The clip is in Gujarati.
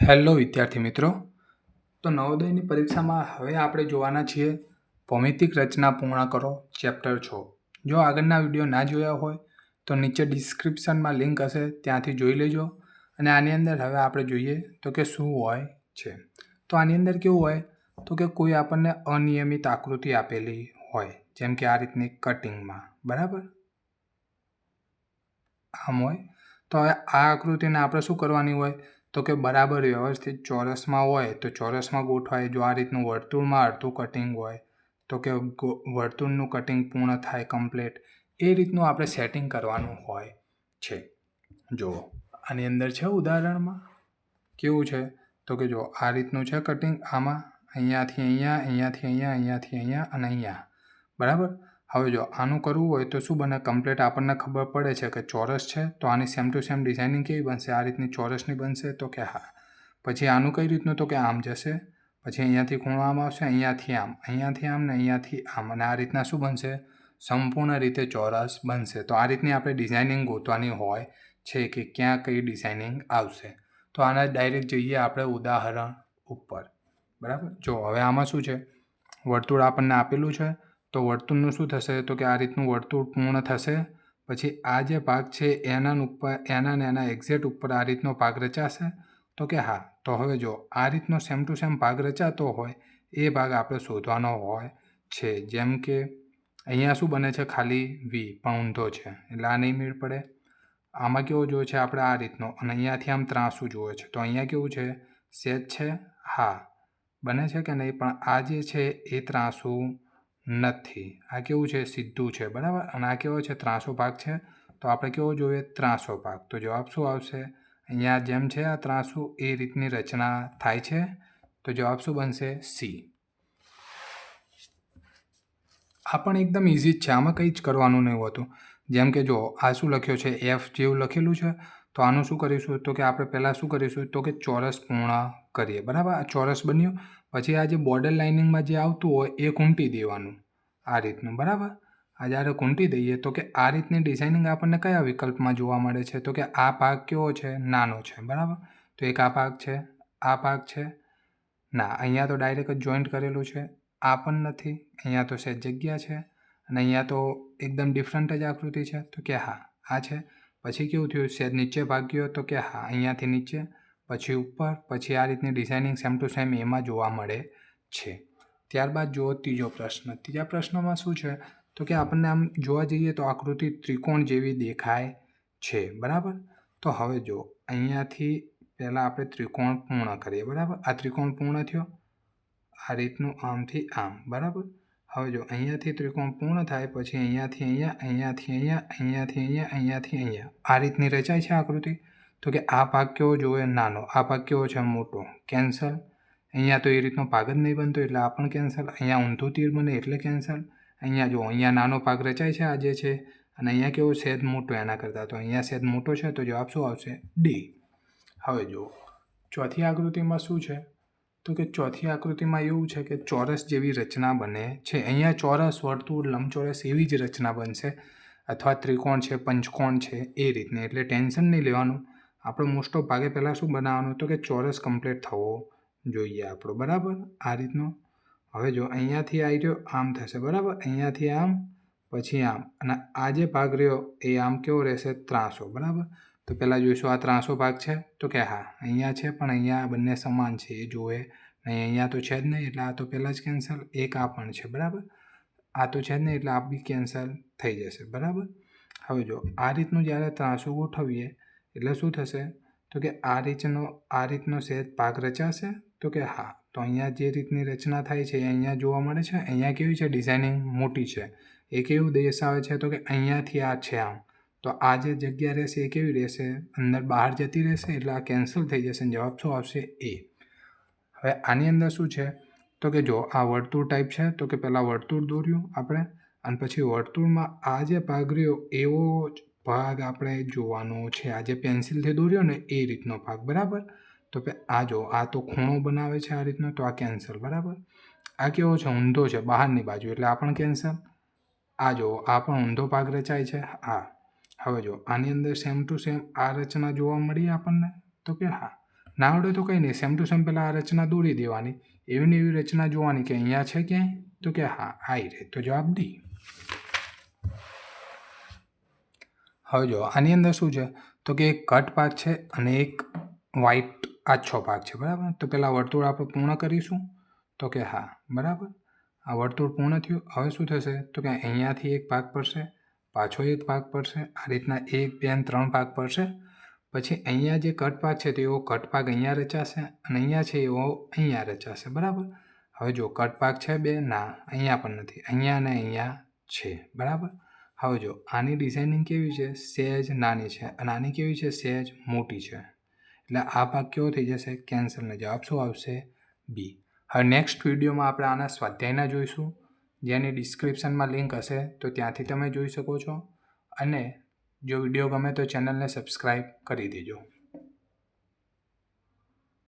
હેલો વિદ્યાર્થી મિત્રો. તો નવોદયની પરીક્ષામાં હવે આપણે જોવાના છીએ ભૌમિતિક રચના પૂર્ણ કરો, ચેપ્ટર છો. જો આગળના વીડિયો ના જોયા હોય તો નીચે ડિસ્ક્રિપ્શનમાં લિંક હશે, ત્યાંથી જોઈ લેજો. અને આની અંદર હવે આપણે જોઈએ તો કે શું હોય છે. તો આની અંદર કેવું હોય તો કે કોઈ આપણને અનિયમિત આકૃતિ આપેલી હોય, જેમ કે આ રીતની કટિંગમાં. બરાબર? આમ હોય. તો હવે આ આકૃતિને આપણે શું કરવાની હોય? તો કે બરાબર વ્યવસ્થિત ચોરસમાં હોય તો ચોરસમાં ગોઠવાય. જો આ રીતનું વર્તુળમાં અડધું કટિંગ હોય તો કે વર્તુળનું કટિંગ પૂર્ણ થાય કમ્પ્લીટ એ રીતનું આપણે સેટિંગ કરવાનું હોય છે. જુઓ આની અંદર છે ઉદાહરણમાં? કેવું છે? તો કે જો આ રીતનું છે કટિંગ આમાં અહીંયાથી અહીંયા અહીંયાથી અહીંયા અહીંયાથી અહીંયા અને અહીંયા. બરાબર? હવે જો આનું કરવું હોય તો શું બને? કમ્પ્લીટ આપણને ખબર પડે છે કે ચોરસ છે, તો આની સેમ ટુ સેમ ડિઝાઇનિંગ કેવી બનશે? આ રીતની ચોરસની બનશે તો કે હા. પછી આનું કઈ રીતનું? તો કે આમ જશે. પછી અહીંયાથી ખૂણો આમ આવશે, અહીંયાથી આમ. અહીંયાથી આમ ને અહીંયાથી આમ. અને આ રીતના શું બનશે? સંપૂર્ણ રીતે ચોરસ બનશે. તો આ રીતની આપણે ડિઝાઇનિંગ ગોતવાની હોય છે કે ક્યાં કઈ ડિઝાઇનિંગ આવશે. તો આના ડાયરેક્ટ જઈએ આપણે ઉદાહરણ ઉપર. બરાબર? જો હવે આમાં શું છે? વર્તુળ આપણને આપેલું છે. તો વર્તુળનું શું થશે? તો કે આ રીતનું વર્તુળ પૂર્ણ થશે. પછી આ જે ભાગ છે એના ઉપર એના ને એના એક્ઝેટ ઉપર આ રીતનો ભાગ રચાશે. તો કે હા, તો હવે જો આ રીતનો સેમ ટુ સેમ ભાગ રચાતો હોય, એ ભાગ આપણે શોધવાનો હોય છે. જેમ કે અહીંયા શું બને છે? ખાલી વી પણ ઊંધો છે. એટલે આ નહીં મેળ પડે. આમાં કેવો જોયો છે? આપણે આ રીતનો. અને અહીંયાથી આમ ત્રાસું જોવે છે. તો અહીંયા કેવું છે? સેજ છે? હા. બને છે કે નહીં? પણ આ જે છે, એ ત્રાસું નથી. આ કેવું છે? સીધું છે. બરાબર? અને આ કેવો છે? ત્રાસો ભાગ છે? તો આપણે કેવો જોઈએ? ત્રાસો ભાગ. તો જવાબ શું આવશે? અહીંયા જેમ છે, આ ત્રાસું એ રીતની રચના થાય છે. તો જવાબ શું બનશે? સી. આ પણ એકદમ ઇઝી જ છે. આમાં કંઈ જ કરવાનું નહીં હોતું. જેમ કે જો, આ શું લખ્યો છે? એફ જેવું લખેલું છે. તો આનું શું કરીશું? તો કે આપણે પહેલાં શું કરીશું? તો કે ચોરસ પૂર્ણ કરીએ. બરાબર? આ ચોરસ બન્યું. પછી આ જે બોર્ડર લાઇનિંગમાં જે આવતું હોય, એ ખૂંટી દેવાનું આ રીતનું. બરાબર? આ જ્યારે ખૂંટી દઈએ, તો કે આ રીતની ડિઝાઇનિંગ આપણને કયા વિકલ્પમાં જોવા મળે છે? તો કે આ ભાગ કેવો છે? નાનો છે. બરાબર? તો એક આ ભાગ છે, આ ભાગ છે. ના, અહીંયા તો ડાયરેક્ટ જોઈન્ટ કરેલું છે. આ પણ નથી. અહીંયા તો સેજ જગ્યા છે. અને અહીંયા તો એકદમ ડિફરન્ટ જ આકૃતિ છે. તો કે હા, આ છે. પછી કેવું થયું? સેજ નીચે ભાગ્યો તો કે હા, અહીંયાથી નીચે. પછી ઉપર, પછી આ રીતની ડિઝાઇનિંગ સેમ ટુ સેમ એમાં જોવા મળે છે. ત્યારબાદ જુઓ ત્રીજો પ્રશ્ન. ત્રીજા પ્રશ્નમાં શું છે? તો કે આપણને આમ જોવા જઈએ તો આકૃતિ ત્રિકોણ જેવી દેખાય છે, બરાબર? તો હવે જો અહીંયાથી પહેલાં આપણે ત્રિકોણ પૂર્ણ કરીએ, બરાબર? આ ત્રિકોણ પૂર્ણ થયો. આ રીતનું આમથી આમ, બરાબર? હવે જો અહીંયાથી ત્રિકોણ પૂર્ણ થાય, પછી અહીંયાથી અહીંયા અહીંયાથી અહીંયા અહીંયાથી અહીંયા અહીંયાથી અહીંયા. આ રીતની રચાય છે આકૃતિ? તો કે આ ભાગ કેવો જોવે નાનો. આ ભાગ કેવો છે? મોટો. કેન્સલ. અહીંયા તો એ રીતનો ભાગ જ નહીં બનતો, એટલે આ પણ કેન્સલ. અહીંયા ઊંધું તીર બને એટલે કેન્સલ. અહીંયા જો, અહીંયા નાનો ભાગ રચાય છે આ જે છે, અને અહીંયા કેવો સેદ મોટો એના કરતાં. તો અહીંયા સેદ મોટો છે, તો જવાબ શું આવશે? ડી. હવે જુઓ ચોથી આકૃતિમાં શું છે? તો કે ચોથી આકૃતિમાં એવું છે કે ચોરસ જેવી રચના બને છે. અહીંયા ચોરસ વર્તુળ લંબચોરસ એવી જ રચના બનશે અથવા ત્રિકોણ છે, પંચકોણ છે, એ રીતની. એટલે ટેન્શન નહીં લેવાનું. આપણે મોસ્ટ ઓફ ભાગે પહેલાં શું બનાવવાનું? તો કે ચોરસ કમ્પ્લીટ થવો જોઈએ આપણો. બરાબર? આ રીતનો. હવે જો અહીંયાથી આવી રહ્યો, આમ થશે. બરાબર? અહીંયાથી આમ, પછી આમ. અને આ જે ભાગ રહ્યો, એ આમ કેવો રહેશે? ત્રાસો. બરાબર? તો પહેલાં જોઈશું આ ત્રાસો ભાગ છે. તો કે હા, અહીંયા છે પણ અહીંયા બંને સમાન છે, એ જોવે નહીં, અહીંયા તો છે જ નહીં, એટલે આ તો પહેલાં જ કેન્સલ, એક આ પણ છે, બરાબર? આ તો છે જ નહીં, એટલે આ બી કેન્સલ થઈ જશે, બરાબર? હવે જો, આ રીતનું જ્યારે ત્રાંસું ગોઠવીએ, એટલે શું થશે? તો કે આ રીતનો આ રીતનો સહેજ ભાગ રચાશે. તો કે હા, તો અહીંયા જે રીતની રચના થાય છે એ અહીંયા જોવા મળે છે. અહીંયા કેવી છે? ડિઝાઇનિંગ મોટી છે. એ કેવું દર્શાવે છે? તો કે અહીંયાથી આ છે આમ. તો આ જે જગ્યા રહેશે એ કેવી રહેશે? અંદર બહાર જતી રહેશે એટલે આ કેન્સલ થઈ જશે જવાબ શું આવશે? એ હવે આની અંદર શું છે? તો કે જો આ વર્તુળ ટાઈપ છે, તો કે પહેલાં વર્તુળ દોર્યું આપણે અને પછી વર્તુળમાં આ જે ભાગ રહ્યો, એવો જ ભાગ આપણે જોવાનો છે. આ જે પેન્સિલથી દોર્યો ને એ રીતનો ભાગ, બરાબર? તો કે આ જો, આ તો ખૂણો બનાવે છે આ રીતનો, તો આ કેન્સલ બરાબર? આ કેવો છે? ઊંધો છે, બહારની બાજુ, એટલે આ પણ કેન્સલ આ જો, આ પણ ઊંધો ભાગ રચાય છે, હા. હવે જો આની અંદર સેમ ટુ સેમ આ રચના જોવા મળી આપણને, તો કે હા. ના આવડે તો કંઈ નહીં સેમ ટુ સેમ પહેલાં આ રચના દોરી દેવાની. એવી ને એવી રચના જોવાની કે અહીંયા છે ક્યાંય, તો કે હા આવી રહે. તો જવાબ ડી. હવે જો આની અંદર શું છે? તો કે એક કટ પાક છે અને એક વ્હાઈટ આછો પાક છે, બરાબર? તો પહેલાં વર્તુળ આપણે પૂર્ણ કરીશું. તો કે હા, બરાબર? આ વર્તુળ પૂર્ણ થયું. હવે શું થશે? તો કે અહીંયાથી એક પાક પડશે. પાછો એક ભાગ પડશે. આ રીતના એક, બે અને ત્રણ ભાગ પડશે. પછી અહીંયા જે કટ ભાગ છે તેવો કટ ભાગ અહીંયા રચાશે અને અહીંયા છે એવો અહીંયા રચાશે. બરાબર? હવે જો કટ ભાગ છે બે, ના, અહીંયા પણ નથી. અહીંયા અને અહીંયા છે. બરાબર? હવે જો આની ડિઝાઇનિંગ કેવી છે? સહેજ નાની છે. અને આની કેવી છે? સહેજ મોટી છે. એટલે આ ભાગ કેવો થઈ જશે? કેન્સલ ને જવાબ શું આવશે? બી હવે નેક્સ્ટ વિડીયોમાં આપણે આના સ્વાધ્યાયના જોઈશું. જેની ડિસ્ક્રિપ્શનમાં લિંક હશે, તો ત્યાંથી તમે જોઈ શકો છો. અને જો વીડિયો ગમે તો ચેનલને સબસ્ક્રાઈબ કરી દેજો.